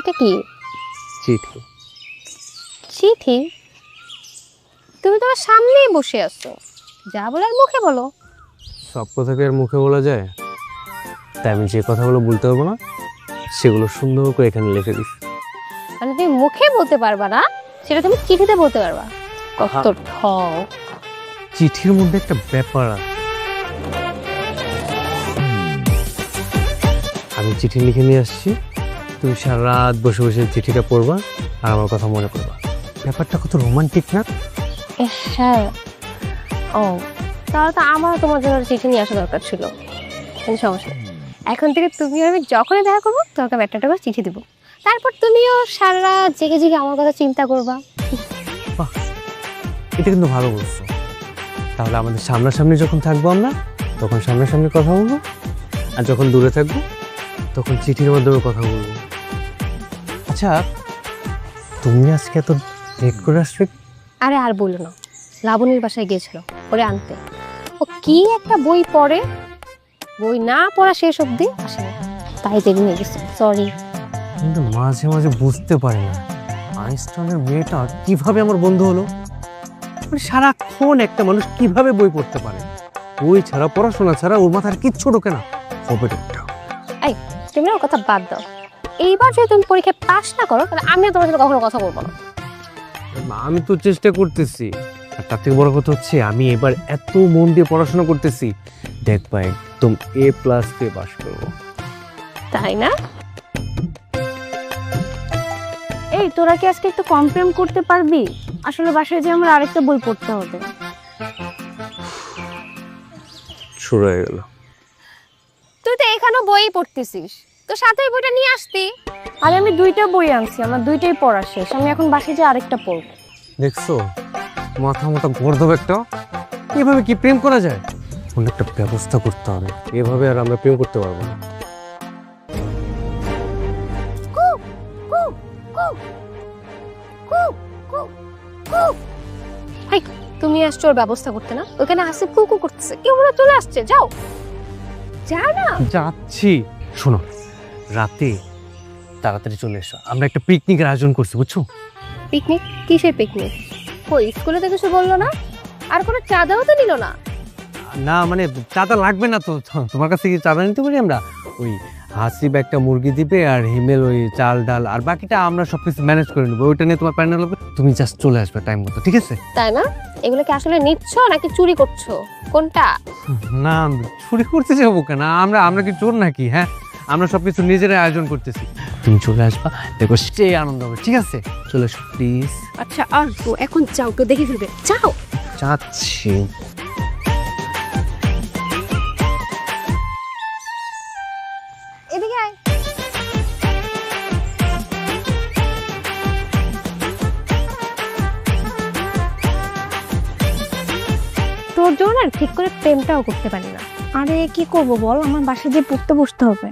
এটা কি? চিঠি। চিঠি? তুমি তোমার সামনেই বসে আছো। যা বলার মুখে বলো। সব কথা কি আর মুখে বলা যায়? তাই আমি যে কথাগুলো বলতে পারব না সেগুলো সুন্দর করে এখানে লিখে দিস। মানে তুমি মুখে বলতে পারবা না সেটা তুমি চিঠিতে বলতে পারবা। কত ঠং চিঠির মধ্যে একটা ব্যাপার আছে। আমি চিঠি লিখে নিয়ে আসছি। তুমি সারা রাত বসে বসে চিঠিটা পড়বা আর আমার কথা মনে করবা। ব্যাপারটা কত রোমান্টিক না? হ্যাঁ। ও তাহলে তো আমারও তোমার জন্য চিঠি নিয়ে আসা দরকার ছিল। কোনো সমস্যা এখন থেকে তুমি আমি যখনই দেখা করব তোমাকে আমি একটা একটা করে চিঠি দেবো। তারপর তুমিও সারা রাত জেগে জেগে আমার কথা চিন্তা করবা। এটা কিন্তু ভালো বলছো। তাহলে আমাদের সামনাসামনি যখন থাকব আমরা তখন সামনাসামনি কথা বলব। আর যখন দূরে থাকব তখন চিঠির মাধ্যমে কথা বলব। আচ্ছা তুমি আজকে এত লেট করে আসবে আরে আর বলল না লাবণীর বাসায় গিয়েছিল ওরে আনতে। ও কি একটা বই পড়ে? বই না পড়া শেষ অবধি আসে না। তাই দেরি হয়ে গেছে সরি কিন্তু মাঝে মাঝে বুঝতে পারি না আইনস্টাইনের মেয়েটা কীভাবে আমার বন্ধু হলো? মানে সারাক্ষণ একটা মানুষ কীভাবে বই পড়তে পারে? বই ছাড়া পড়াশোনা ছাড়া ওর মাথার কিচ্ছু ঢোকে না। হবে একটা তুমি না কথা বাদ দাও। এইবার যদি তুমি পরীক্ষায় পাস না করো তাহলে আমিও তোমার সাথে কখনো কথা বলব না। আমি তো চেষ্টা করতেছি। আর তার থেকে বড় কথা হচ্ছে আমি এবার এত মন দিয়ে পড়াশোনা করতেছি দেখবা একদম এ প্লাস পেয়ে পাস করব। তাই না? এই তোরা কি আজকে একটু কমপ্লেন করতে পারবি? আসলে বাসায় যে আমরা আরেকটা বই পড়তে হবে। শুরু হয়ে গেল। তুই তো এখানেও বই পড়তেছিস। তো সাথে ওই বইটা নিয়ে আসতি। আরে আমি দুইটা বই আনছি আমার দুইটাই পড়া শেষ। আমি এখন বাসায় যে আরেকটা পড়ব। দেখছ? মাথা মাথা গর্দব একটা। এভাবে কি প্রেম করা যায়? অন্য একটা ব্যবস্থা করতে হবে। এভাবে আর আমরা প্রেম করতে পারব না। হাই তুমি আসছো ওর ব্যবস্থা করতে না? ওখানে আসে কুকু করতেছে। কেউ চলে আসছে? যাও। যা না। যাচ্ছি। শোনো রাতে তাড়াতাড়ি চলে এসো। আমরা একটা পিকনিকের আয়োজন করছি বুঝছ? পিকনিক কিসের পিকনিক ওই স্কুলে তো কিছু বলল না? আর কোনো চাঁদাও তো নিল না? না মানে চাঁদা লাগবে না তো। তো- তোমার কাছে কি চাঁদা নিতে পারি আমরা? ওই হাসিব একটা মুরগি দিবে আর হিমেল ওই চাল ডাল আর বাকিটা আমরা সব কিছু ম্যানেজ করে নেব। ওইটা নিয়ে তোমার প্যানেল হবে? তুমি জাস্ট চলে আসবে টাইম মতো ঠিক আছে? তাই না? এগুলো কি আসলে নিচ্ছ নাকি চুরি করছ? কোনটা? না চুরি করতে যাব কেন? আমরা আমরা কি চোর নাকি হ্যাঁ? আমরা সব কিছু নিজেরাই আয়োজন করতেছি। তুমি চলে আসবা দেখো সে আনন্দ হবে ঠিক আছে? চলে এসো প্লিজ আচ্ছা আর তো এখন চাও কেউ দেখে ফেলবে। এদিকে আয়। তোর জন্য ঠিক করে প্রেমটাও করতে পারি না। আরে কি করব বল? আমার বাসায় যে পড়তে বসতে হবে।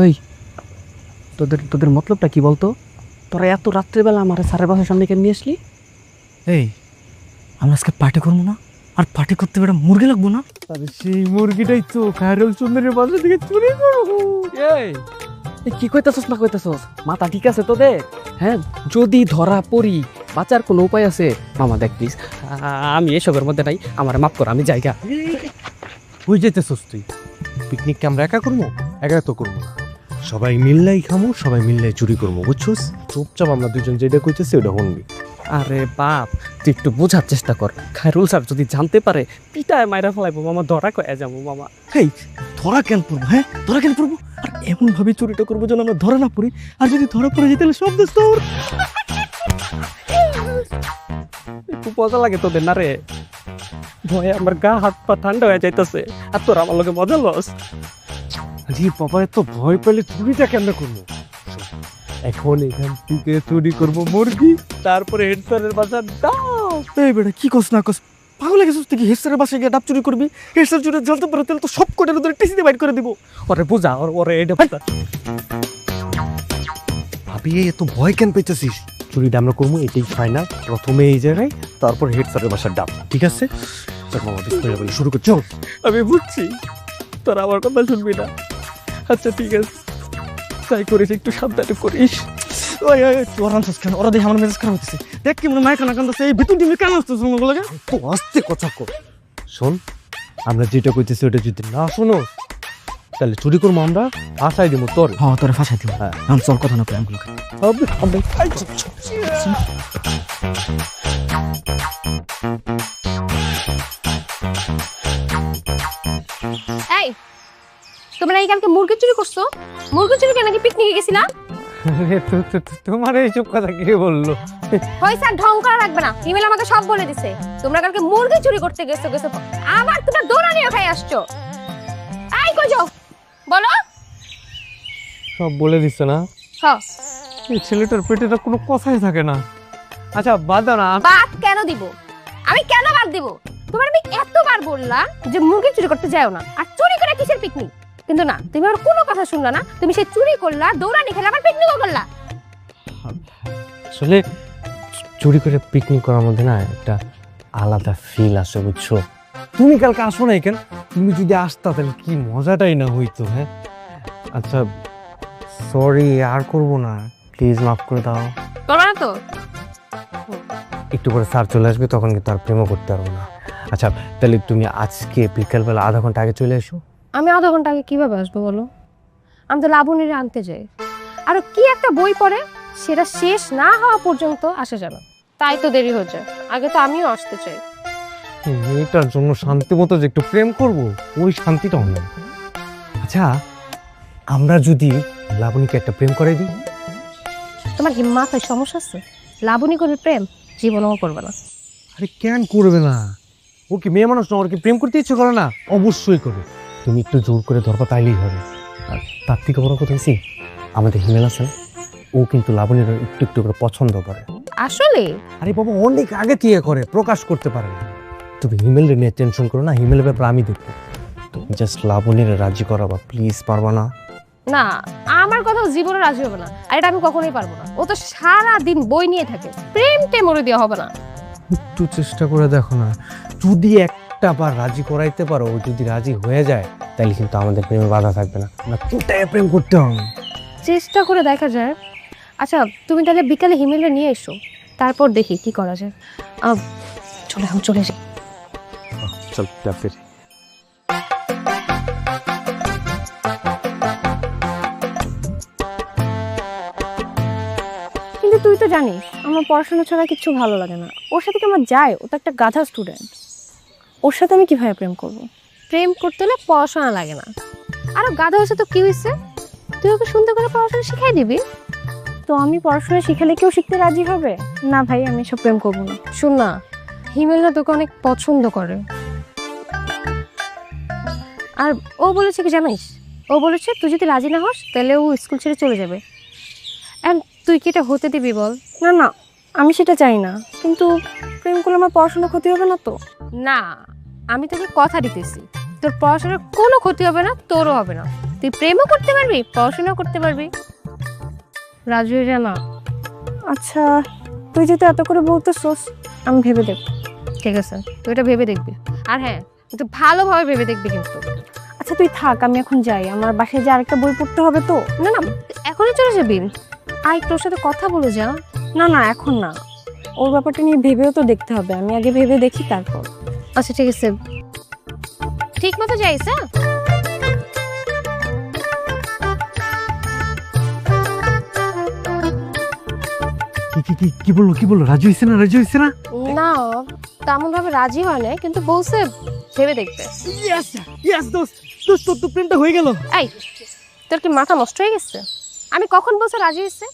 ওই তোদের তোদের মতলবটা কি বলতো? তোরা এত রাত্রেবেলা আমার স্যারের বাসার সামনে কেন নিয়ে আসলি? এই আমরা আজকে পার্টি করব না? আর পার্টি করতে বেটা মুরগি লাগবো না? আরে সেই মুরগিটাই তো খায়রুল সুন্দরের বাসা থেকে চুরি করব। এই এই কি কইতাছস না কইতাছস? মাথা ঠিক আছে তোদের হ্যাঁ যদি ধরা পড়ি বাঁচার কোনো উপায় আছে? মামা দেখ প্লিজ আমি এসবের মধ্যে নাই আমার মাফ কর আমি জায়গা। বুঝ যেতেছস তুই? পিকনিককে আমরা একা করব? একা তো করব না। সবাই মিললাই খামু সবাই মিললাই চুরি করব বুঝছস চুপচাপ আমরা দুজন যেটা কইতেছি ওটা শুনবি। আরে বাপ তুই একটু বোঝার চেষ্টা কর। খায়রুল স্যার যদি জানতে পারে পিটায় মাইরা ফেলাইবো মামা ধরা কয়ে যাব মামা। এই ধরা কেন পড়ব হ্যাঁ? ধরা কেন পড়ব? আর এমন ভাবে চুরিটা করব যেন আমরা ধরা না পড়ি আর যদি ধরা পড়ে যেতে তাহলে সব দোষ তোর। একটু মজা লাগে তোদের না রে? ভয়ে আমার গা হাত পা ঠান্ডা হয়ে যাইতেছে আর তোর আমার লোকে মজা লস। আরে বাবা এত ভয় পেলে চুরিটা কেন করব? এখন এখান থেকে চুরি করব মুরগি তারপরে হেড স্যারের বাসা দাও এই বেটা কি কস না কস? পাগল গেছিস তুই কি হেডস্যারের বাসায় গিয়ে ডাব চুরি করবি? হেডস্যার চুরি জানতে পারে তাহলে তো সব কোটার ওদের টিসিতে বাইট করে দিব। ওরে বুঝা ওর ওরে এটা ভাবি এত ভয় কেন পেয়েছিস চুরিটা আমরা করব এটাই ফাইনাল প্রথমে এই জায়গায় তারপর হেড স্যারের বাসার ডাব ঠিক আছে? শুরু কর চল। আমি বুঝছি তোরা আমার কথা শুনবি না। আচ্ছা ঠিক আছে। তাই করিস একটু সাবধানে করিস। ওই তোর আনছিস কেন? ওরা দেখে আমার মেজাজ খারাপ হচ্ছে দেখ কি মনে মায় কানা কান্দাছে এই ভিতর ডিমে কেন আসতেছে ওগুলোকে তো আস্তে কথা কর শোন আমরা যেটা কইতেছি ওটা যদি না শোনো তাহলে চুরি করব আমরা দিব তোর। হ্যাঁ তোরা ফাঁসাই দিব। হ্যাঁ। চল কথা না হবে তোমরা এই কালকে মুরগি চুরি করছ? মুরগি চুরি করে নাকি পিকনিকে গেছিলা? তোমার এইসব কথা কে বলল? হয়েছে আর ঢং করা লাগবে না। হিমেল আমাকে সব বলে দিছে। তোমরা কালকে মুরগি চুরি করতে গেছো গেছো। আবার তোমরা দৌড়া নিয়ে খাই আসছো। কই যাও? বলো। সব বলে দিচ্ছে না? হ্যাঁ এই ছেলেটার পেটে তো কোনো কথাই থাকে না। আচ্ছা বাদ দাও না। বাদ কেন দিব? আমি কেন বাদ দিব? তোমার আমি এতবার বললাম যে মুরগি চুরি করতে যাও না। আর চুরি করে কিসের পিকনিক কিন্তু না তুমি আমার কোনো কথা শুনলা না। তুমি সে চুরি করলা দৌড়ানি খেলে আবার পিকনিকও করলা। আসলে চুরি করে পিকনিক করার মধ্যে না একটা আলাদা ফিল আসে বুঝছ? তুমি কালকে আসো না কেন? তুমি যদি আসতা তাহলে কি মজাটাই না হইতো হ্যাঁ? আচ্ছা সরি আর করব না। প্লিজ মাফ করে দাও। করবা না তো? একটু করে স্যার চলে আসবে তখন কিন্তু আর প্রেমও করতে পারব না। আচ্ছা তাহলে তুমি আজকে বিকেলবেলা আধা ঘণ্টা আগে চলে এসো। আমি আধা ঘণ্টা আগে কীভাবে আসব বলো? আমি তো লাবণীরে আনতে যাই। আর কি একটা বই পড়ে সেটা শেষ না হওয়া পর্যন্ত আসা যাবে। তাই তো দেরি হয়ে যায়। আগে তো আমিও আসতে চাই। মেয়েটার জন্য শান্তি মতো যে একটু প্রেম করব ওই শান্তিটাও নেই আচ্ছা আমরা যদি লাবণীকে একটা প্রেম করে দিই? তোমার কি মাথায় সমস্যা আছে? লাবণী করবে প্রেম জীবনও করবে না। আরে কেন করবে না? ও কি মেয়ে মানুষ না ওর কি প্রেম করতে ইচ্ছে করে না? অবশ্যই করবে। তুমি একটু জোর করে ধরবা তাইলেই হবে। আর তার থেকে বড় কথা হয়েছি আমাদের হিমেল আছে ও কিন্তু লাবণীর একটু একটু করে পছন্দ করে। আসলে? আরে বাবা অনেক আগে থেকে করে প্রকাশ করতে পারে না। তুমি হিমেলের নিয়ে টেনশন করো না হিমেলের ব্যাপারে আমি দেখব। তুমি জাস্ট লাবণীর রাজি করাবা প্লিজ পারবা না। না আমার কথা জীবনে রাজি হবে না আর এটা আমি কখনোই পারব না। ও তো সারা দিন বই নিয়ে থাকে প্রেম টেম ওরে দেওয়া হবে না। একটু চেষ্টা করে দেখো না যদি একটা বার রাজি করাইতে পারো ও যদি রাজি হয়ে যায় তাহলে কিন্তু আমাদের প্রেমে বাধা থাকবে না। না তোটাই প্রেম করতে হবে। চেষ্টা করে দেখা যায়। আচ্ছা তুমি তাহলে বিকালে হিমেলে নিয়ে এসো। তারপর দেখি কি করা যায়। আহ, চলে এখন চলে যাই চল ফির। কিন্তু তুই তো জানিস আমার পড়াশোনা ছাড়া কিছু ভালো লাগে না। ওর সাথে কি আমার যায়? ও তো একটা গাধা স্টুডেন্ট ওর সাথে আমি কীভাবে প্রেম করব? প্রেম করতে হলে পড়াশোনা লাগে না। আর গাধা হয়েছে তো কি হয়েছে? তুই ওকে সুন্দর করে পড়াশোনা শিখাই দিবি? তো আমি পড়াশোনা শিখালে কেউ শিখতে রাজি হবে? না ভাই আমি সব প্রেম করব না। শোন না হিমেল না তোকে অনেক পছন্দ করে। আর ও বলেছে কি জানিস? ও বলেছে তুই যদি রাজি না হস তাহলে ও স্কুল ছেড়ে চলে যাবে। And তুই কি এটা হতে দিবি বল? না না আমি সেটা চাই না। কিন্তু প্রেম করলে আমার পড়াশোনা ক্ষতি হবে না তো? না আমি তোকে কথা দিতেছি। তোর পড়াশোনার কোনো ক্ষতি হবে না তোরও হবে না। তুই প্রেমও করতে পারবি পড়াশোনাও করতে পারবি। রাজু যা না। আচ্ছা তুই যেহেতু এত করে বলতেছোস আমি ভেবে দেব ঠিক আছে তুই এটা ভেবে দেখবি। আর হ্যাঁ তুই ভালোভাবে ভেবে দেখবি কিন্তু। আচ্ছা তুই থাক আমি এখন যাই। আমার বাসায় যে আরেকটা বই পড়তে হবে তো। না না এখনই চলে যাবি? আই তোর সাথে কথা বলে যা। না না এখন না। ওর ব্যাপারটা নিয়ে ভেবেও তো দেখতে হবে। আমি আগে ভেবে দেখি তারপর। আচ্ছা ঠিক আছে। ঠিক মতো যাইস হ্যাঁ? কি কি কি বলল কি বলল? রাজি হয়েছে না রাজি হয়েছে না? না তেমন ভাবে রাজি হয় না কিন্তু বলছে ভেবে দেখবে। ইয়েস ইয়েস দোস্ত দোস্ত তোর তো প্রেমটা হয়ে গেল। এই তোর কি মাথা নষ্ট হয়ে গেছে? আমি কখন বলছে রাজি হয়েছে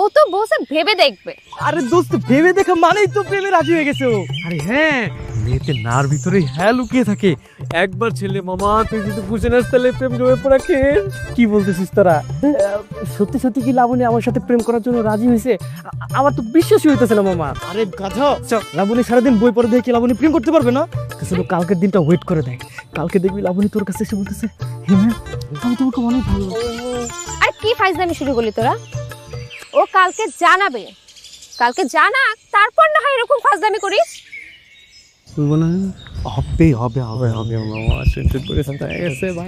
ও তো বলছে ভেবে দেখবে। আরে দোস্ত ভেবে দেখা মানেই তো প্রেমে রাজি হয়ে গেছে। ও আরে হ্যাঁ মেয়েতে নার ভিতরে হ্যাঁ লুকিয়ে থাকে। একবার ছেলে মামা তুই যদি বুঝে নাস তাহলে প্রেম জমে পড়া কে? কি বলতেছিস তোরা? সত্যি সত্যি কি লাবণী আমার সাথে প্রেম করার জন্য রাজি হয়েছে? আমার তো বিশ্বাসই হইতেছে না মামা। আরে গাধা। লাবণী সারাদিন বই পড়ে দেখে লাবণী প্রেম করতে পারবে না? শুধু কালকের দিনটা ওয়েট করে দেয় কালকে দেখবি লাবণী তোর কাছে এসে বলতেছে হ্যাঁ আমি তোমাকে অনেক ভালো আর কি ফাইজলামি শুরু করলি তোরা? ও কালকে জানাবে। কালকে জানা তারপর না হয় এরকম ফাজদামি করিস। হবে হবে। হবে হবে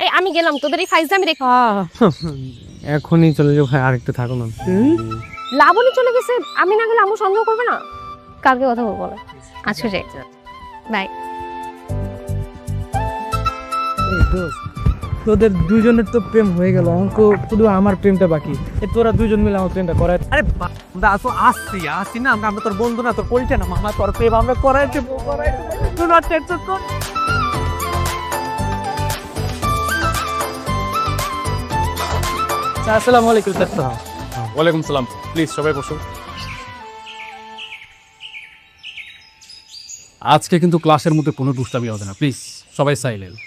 এই আমি গেলাম তোদের এই ফাইজদামি দেখ এখনই চলে যাব ভাই আরেকটু থাকো না লাবণী চলে গেছে আমি না গেলে আমু সন্দেহ করবে না? কালকে কথা বলব আজকে যাই। বাই। তোদের দুজনের তো প্রেম হয়ে গেল অঙ্ক শুধু আমার প্রেমটা বাকি। তোরা দুজন মিলে আমার প্রেমটা করায় আরে আসো আসছি আসছি না আমরা আমরা তোর বন্ধু না তোর পরিচয় না মামা তোর প্রেম আমরা করাই দেবো দেবো। আসসালামু আলাইকুম স্যার। ওয়ালাইকুম সালাম। প্লিজ সবাই বসুন আজকে কিন্তু ক্লাসের মধ্যে কোনো দুষ্টামি হবে না প্লিজ সবাই সাইলেন্ট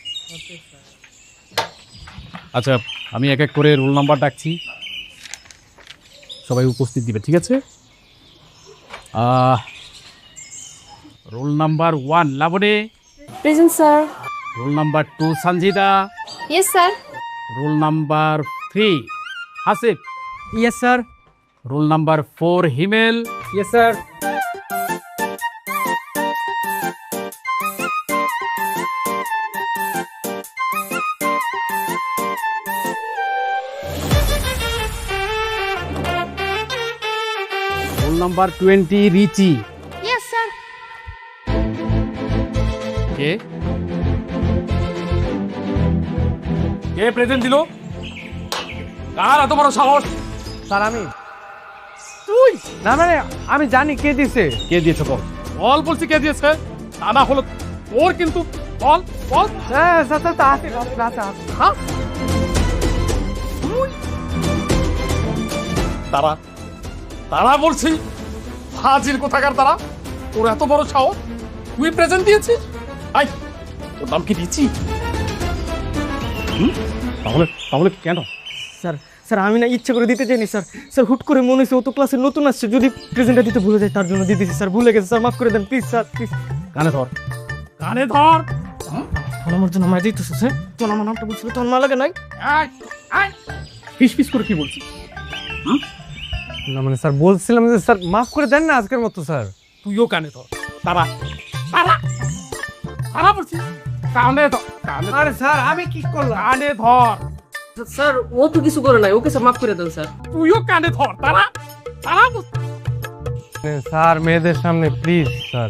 আচ্ছা আমি এক এক করে রোল নাম্বার ডাকছি। সবাই উপস্থিত দিবে ঠিক আছে? Roll number one লাবণে। Present sir. Roll number two Sanjida yes sir. Roll number three Hasif. Yes sir. Roll number four Himel. Yes sir. Number twenty Richi. Yes sir কে? কে প্রেজেন্ট দিল? কার এত বড় সাহস? স্যার আমি তুই! না মানে আমি জানি কে দিছে কে দিয়েছে বল? বল বলছি কে দিয়েছে। তা না হলো তোর কিন্তু বল বল। হ্যাঁ স্যার স্যার আসি, আসি। হ্যাঁ? তারা তারা বলছি হাজির কোথাকার তারা? তোর এত বড় সাহস? তুই প্রেজেন্ট দিয়েছিস? আই তোর নাম কি দিচ্ছি তাহলে তাহলে কেন? স্যার স্যার আমি না ইচ্ছে করে দিতে চাইনি স্যার। স্যার হুট করে মনে হয়েছে ও তো ক্লাসে নতুন আসছে যদি প্রেজেন্টটা দিতে ভুলে যায় তার জন্য দিয়ে দিয়েছি স্যার ভুলে গেছে স্যার মাফ করে দেন প্লিজ স্যার প্লিজ কানে ধর। কানে ধর! ফোন আমার জন্য আমার দিতেছে স্যার। তোর আমার নামটা বলছিল তোর মা লাগে নাই? ফিস ফিস করে কি বলছিস? না মানে স্যার বলছিলাম যে স্যার মাফ করে দেন না আজকের মতো স্যার। তুইও কানে ধর। তারা তারা তারা বলছিস কানে ধর কানে আরে স্যার আমি কি করলাম? কানে ধর। স্যার ও তো কিছু করে নাই ওকে স্যার মাফ করে দেন স্যার। তুইও কানে ধর তারা তারা। স্যার মেয়েদের সামনে প্লিজ স্যার।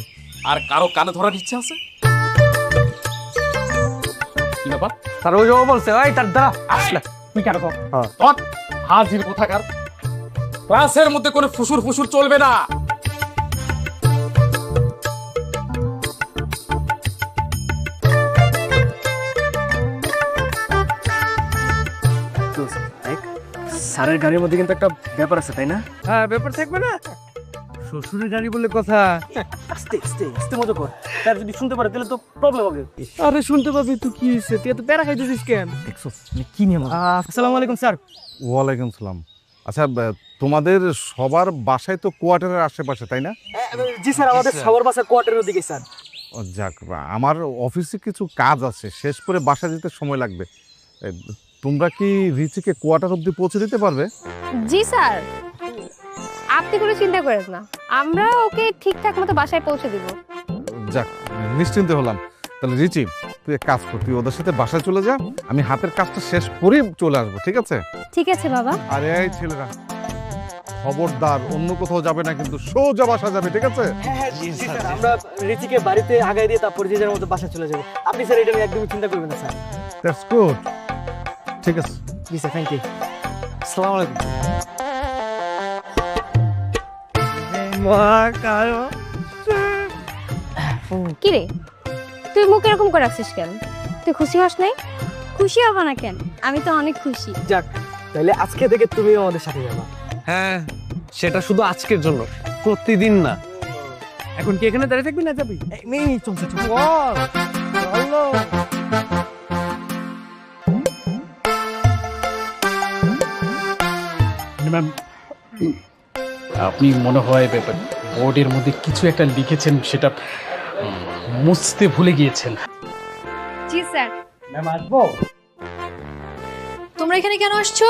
আর কারও কানে ধরার ইচ্ছা আছে? কি ব্যাপার? স্যার ওই যে ও বলছে ওই তার দ্বারা আসলে। তুই কেন ধর? হ্যাঁ। ধর। হাজির কোথাকার? ক্লাসের মধ্যে কোনো ফুসুর ফুসুর চলবে না। স্যারের গাড়ির মধ্যে কিন্তু একটা ব্যাপার আছে তাই না? হ্যাঁ ব্যাপার থাকবে না। শ্বশুরের গাড়ি বলে কথা। আস্তে আস্তে আস্তে মজা কর। স্যার যদি শুনতে পারে তাহলে তো প্রবলেম হবে। আরে শুনতে পাবি তুই কি হয়েছে তুই এত প্যারা খাইতেছিস কেন? দেখছস মানে কি নিয়ে আসসালামু আলাইকুম স্যার। ওয়ালাইকুম সালাম। আচ্ছা তোমাদের সবার বাসায় তো কোয়ার্টারের আশেপাশে তাই না? জি স্যার আমাদের সবার বাসা কোয়ার্টারের দিকে স্যার। যাক আমার অফিসে কিছু কাজ আছে শেষ করে বাসা যেতে সময় লাগবে। তোমরা কি রিচিকে কোয়ার্টার অবধি পৌঁছে দিতে পারবে? জি স্যার। আপনি কোনো চিন্তা করেন না আমরা ওকে ঠিকঠাক মতো বাসায় পৌঁছে দিব। যাক নিশ্চিন্ত হলাম। তাহলে রিচি তুই এক কাজ কর তুই ওদের সাথে বাসায় চলে যা আমি হাতের কাজটা শেষ করে চলে আসব ঠিক আছে? ঠিক আছে বাবা। আরে এই ছেলেরা খবরদার অন্য কোথাও যাবে না কিন্তু সোজা বাসা যাবে ঠিক আছে? জি স্যার আমরা রিচিকে বাড়িতে আগায় দিয়ে তারপর যে যার মতো বাসা চলে যাব। আপনি স্যার এটা নিয়ে একদমই চিন্তা করবেন না স্যার। দ্যাটস গুড ঠিক আছে। জি স্যার থ্যাংক ইউ আসসালামু আলাইকুম। মা কারও কি রে? তুই মুখ এরকম করে রাখছিস কেন? তুই খুশি হস নাই? খুশি হব না কেন? আমি তো অনেক খুশি। যাক তাহলে আজকে থেকে তুমিও আমাদের সাথে যাবা। হ্যাঁ সেটা শুধু আজকের জন্য প্রতিদিন না। এখন কি এখানে দাঁড়িয়ে থাকবি না যাবি? নেই চলছে ম্যাম আপনি মনে হয় ব্যাপার বোর্ডের মধ্যে কিছু একটা লিখেছেন সেটা মুছতে ভুলে গিয়েছেন। জি স্যার। ম্যাম আসব? তোমরা এখানে কেন আসছো?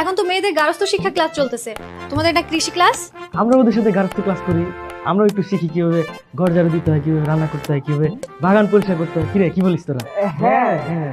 এখন তো মেয়েদের গার্হস্থ্য শিক্ষা ক্লাস চলতেছে। তোমাদের এটা কৃষি ক্লাস? আমরা ওদের সাথে গার্হস্থ্য ক্লাস করি। আমরা একটু শিখি কীভাবে ঘর ঝাড়ু দিতে হয় কীভাবে রান্না করতে হয় কীভাবে বাগান পরিষ্কার করতে হয়। কি রে কি বলিস তোরা? হ্যাঁ। হ্যাঁ।